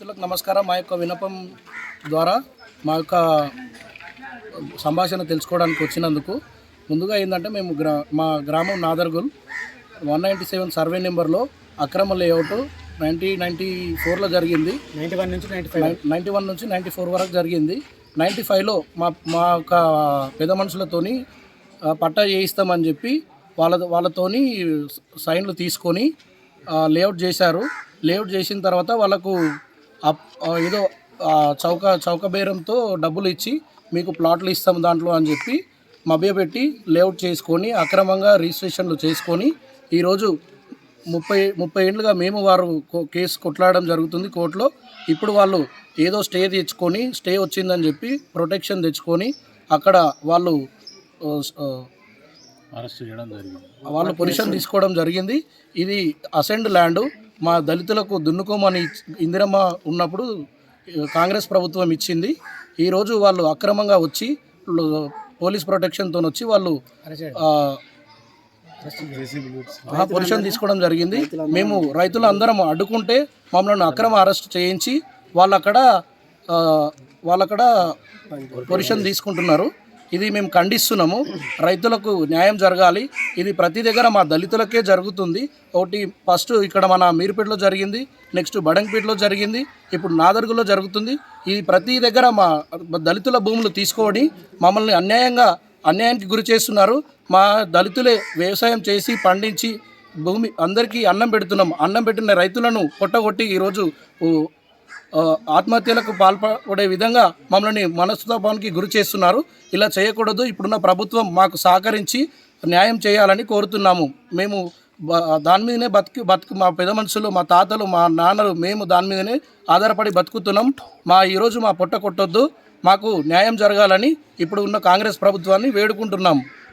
మిత్రులకు నమస్కారం. మా యొక్క వినపం ద్వారా మా యొక్క సంభాషణ తెలుసుకోవడానికి వచ్చినందుకు ముందుగా ఏంటంటే మేము గ్రా మా గ్రామం Nadargul one ninety seven survey నెంబర్లో అక్రమ లేఅవుట్ నైంటీ నైంటీ ఫోర్లో జరిగింది. నైంటీ వన్ నుంచి నైంటీ ఫైవ్ నైంటీ వన్ నుంచి నైంటీ ఫోర్ వరకు జరిగింది. నైంటీ ఫైవ్లో మా మా యొక్క పెద్ద మనుషులతోని ఆ, పట్టా చేయిస్తామని చెప్పి వాళ్ళ వాళ్ళతోని సైన్లు తీసుకొని లేఅవుట్ చేశారు. లేఅవుట్ చేసిన తర్వాత వాళ్ళకు ఏదో చౌక చౌక బేరంతో డబ్బులు ఇచ్చి మీకు ప్లాట్లు ఇస్తాం దాంట్లో అని చెప్పి మభ్యపెట్టి లేఅవుట్ చేసుకొని అక్రమంగా రిజిస్ట్రేషన్లు చేసుకొని ఈరోజు ముప్పై ముప్పై ఏళ్ళుగా మేము వారు కేసు కొట్లాడడం జరుగుతుంది కోర్టులో. ఇప్పుడు వాళ్ళు ఏదో స్టే తెచ్చుకొని స్టే వచ్చిందని చెప్పి ప్రొటెక్షన్ తెచ్చుకొని అక్కడ వాళ్ళు అరెస్ట్ చేయడం జరిగింది. వాళ్ళు పొజిషన్ తీసుకోవడం జరిగింది. ఇది అసెండ్ ల్యాండ్. మా దళితులకు దున్నుకోమని ఇందిరమ్మ ఉన్నప్పుడు కాంగ్రెస్ ప్రభుత్వం ఇచ్చింది. ఈరోజు వాళ్ళు అక్రమంగా వచ్చి పోలీస్ ప్రొటెక్షన్తో వచ్చి వాళ్ళు పొజిషన్ తీసుకోవడం జరిగింది. మేము రైతులు అందరం అడ్డుకుంటే మమ్మల్ని అక్రమ అరెస్ట్ చేయించి వాళ్ళక్కడ వాళ్ళక్కడ పొజిషన్ తీసుకుంటున్నారు. ఇది మేము ఖండిస్తున్నాము. రైతులకు న్యాయం జరగాలి. ఇది ప్రతి దగ్గర మా దళితులకే జరుగుతుంది. ఒకటి ఫస్ట్ ఇక్కడ మన మీరుపేటలో జరిగింది. నెక్స్ట్ బడంగపేటలో జరిగింది. ఇప్పుడు నాదర్గులో జరుగుతుంది. ఇది ప్రతి దగ్గర మా దళితుల భూములు తీసుకొని మమ్మల్ని అన్యాయంగా అన్యాయానికి గురి చేస్తున్నారు. మా దళితులే వ్యవసాయం చేసి పండించి భూమి అందరికీ అన్నం పెడుతున్నాం. అన్నం పెట్టిన రైతులను కొట్టగొట్టి ఈరోజు ఆత్మహత్యలకు పాల్పడే విధంగా మమ్మల్ని మనస్తాపానికి గురి చేస్తున్నారు. ఇలా చేయకూడదు. ఇప్పుడున్న ప్రభుత్వం మాకు సహకరించి న్యాయం చేయాలని కోరుతున్నాము. మేము దాని మీదనే బతికి బతుకు మా పెద్ద మనుషులు మా తాతలు మా నాన్నలు మేము దాని మీదనే ఆధారపడి బతుకుతున్నాం. మా ఈరోజు మా పొట్ట కొట్టొద్దు. మాకు న్యాయం జరగాలని ఇప్పుడు ఉన్న కాంగ్రెస్ ప్రభుత్వాన్ని వేడుకుంటున్నాం.